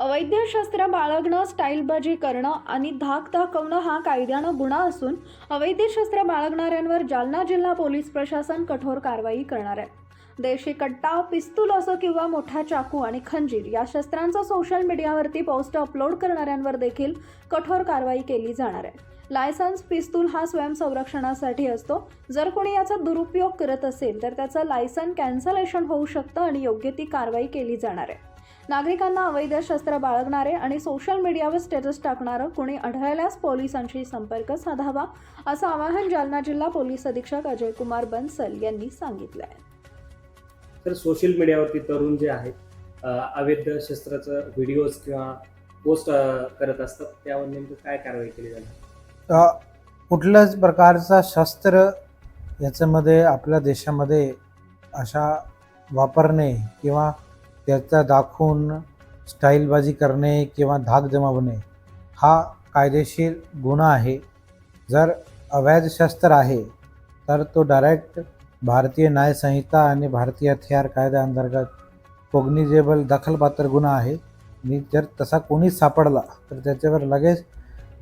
अवैध शस्त्र बाळगणं स्टाईलबाजी करणं आणि धाक दाखवणं हा कायद्यानं गुन्हा असून अवैध शस्त्र बाळगणाऱ्यांवर जालना जिल्हा पोलीस प्रशासन कठोर कारवाई करणार आहे. देशी कट्टा पिस्तूल असो किंवा मोठा चाकू आणि खंजीर या शस्त्रांचा सोशल मीडियावरती पोस्ट अपलोड करणाऱ्यांवर देखील कठोर कारवाई केली जाणार आहे. लायसन्स पिस्तूल हा स्वयंसंरक्षणासाठी असतो. जर कोणी याचा दुरुपयोग करत असेल तर त्याचं लायसन कॅन्सलेशन होऊ शकतं आणि योग्य ती कारवाई केली जाणार आहे. नागरिकांना अवैध शस्त्र बाळगणारे आणि सोशल मीडियावर स्टेटस टाकणारं कोणी आढळल्यास पोलिसांशी संपर्क साधावा असं आवाहन जालना जिल्हा पोलीस अधीक्षक अजय कुमार बन्सल यांनी सांगितलं आहे तर सोशल मीडियावरती तरुण जे आहेत अवैध शस्त्राचं व्हिडिओज किंवा पोस्ट करत असतात त्यावर नेमकं काय कारवाई केली जाणार? कुठल्याच प्रकारचा शस्त्र याच्यामध्ये आपल्या देशामध्ये अशा वापरणे किंवा त्याचा दाखवून स्टाईलबाजी करणे किंवा धाक जमावणे हा कायदेशीर गुन्हा आहे. जर अवैध शस्त्र आहे तर तो डायरेक्ट भारतीय न्यायसंहिता आणि भारतीय हथियार कायद्याअंतर्गत कोग्निजेबल दखलपात्र गुन्हा आहे. आणि जर तसा कोणीच सापडला तर त्याच्यावर लगेच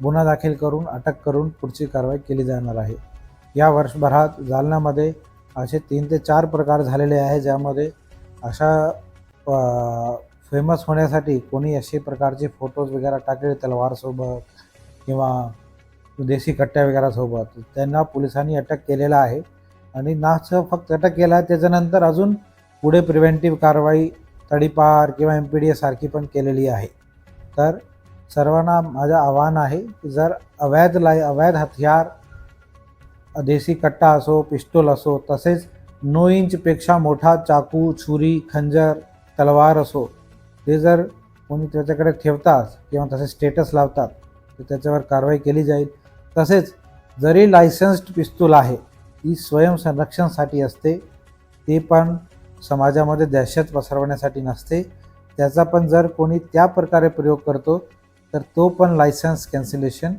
गुन्हा दाखल करून अटक करून पुढची कारवाई केली जाणार आहे. या वर्षभरात जालन्यामध्ये असे तीन ते चार प्रकार झालेले आहे ज्यामध्ये अशा फेमस होण्यासाठी कोणी असे प्रकारचे फोटोज वगैरे टाकले तलवारसोबत किंवा देशी कट्ट्या वगैरेसोबत त्यांना पोलिसांनी अटक केलेला आहे. आणि नाच फक्त अटक केला आहे त्याच्यानंतर अजून पुढे प्रिव्हेंटिव्ह कारवाई तडीपार किंवा एम पी डी सारखी पण केलेली आहे. तर सर्वांना माझं आव्हान आहे की जर अवैध लाय अवैध हथियार देशी कट्टा असो पिस्टोल असो तसेच नो इंचपेक्षा मोठा चाकू छुरी खंजर तलवार असो ते जर कोणी त्याच्याकडे ठेवतात किंवा तसे स्टेटस लावतात तर त्याच्यावर कारवाई केली जाईल. तसेच जरी लायसन्स्ड पिस्तूल आहे ती स्वयंसंरक्षणासाठी असते ते पण समाजामध्ये दहशत पसरवण्यासाठी नसते. त्याचा पण जर कोणी त्या प्रकारे प्रयोग करतो तर तो पण लायसन्स कॅन्सलेशन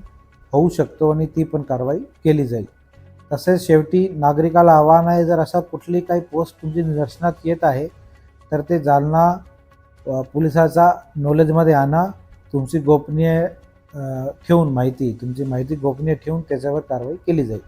होऊ शकतो आणि ती पण कारवाई केली जाईल. तसेच शेवटी नागरिकाला आव्हान आहे जर अशा कुठली काही पोस्ट तुमची निदर्शनात येत आहे तर ते जालना पोलिसाचा नॉलेजमध्ये आणा. तुमची गोपनीय ठेवून माहिती तुमची माहिती गोपनीय ठेवून त्याच्यावर कारवाई केली जाईल.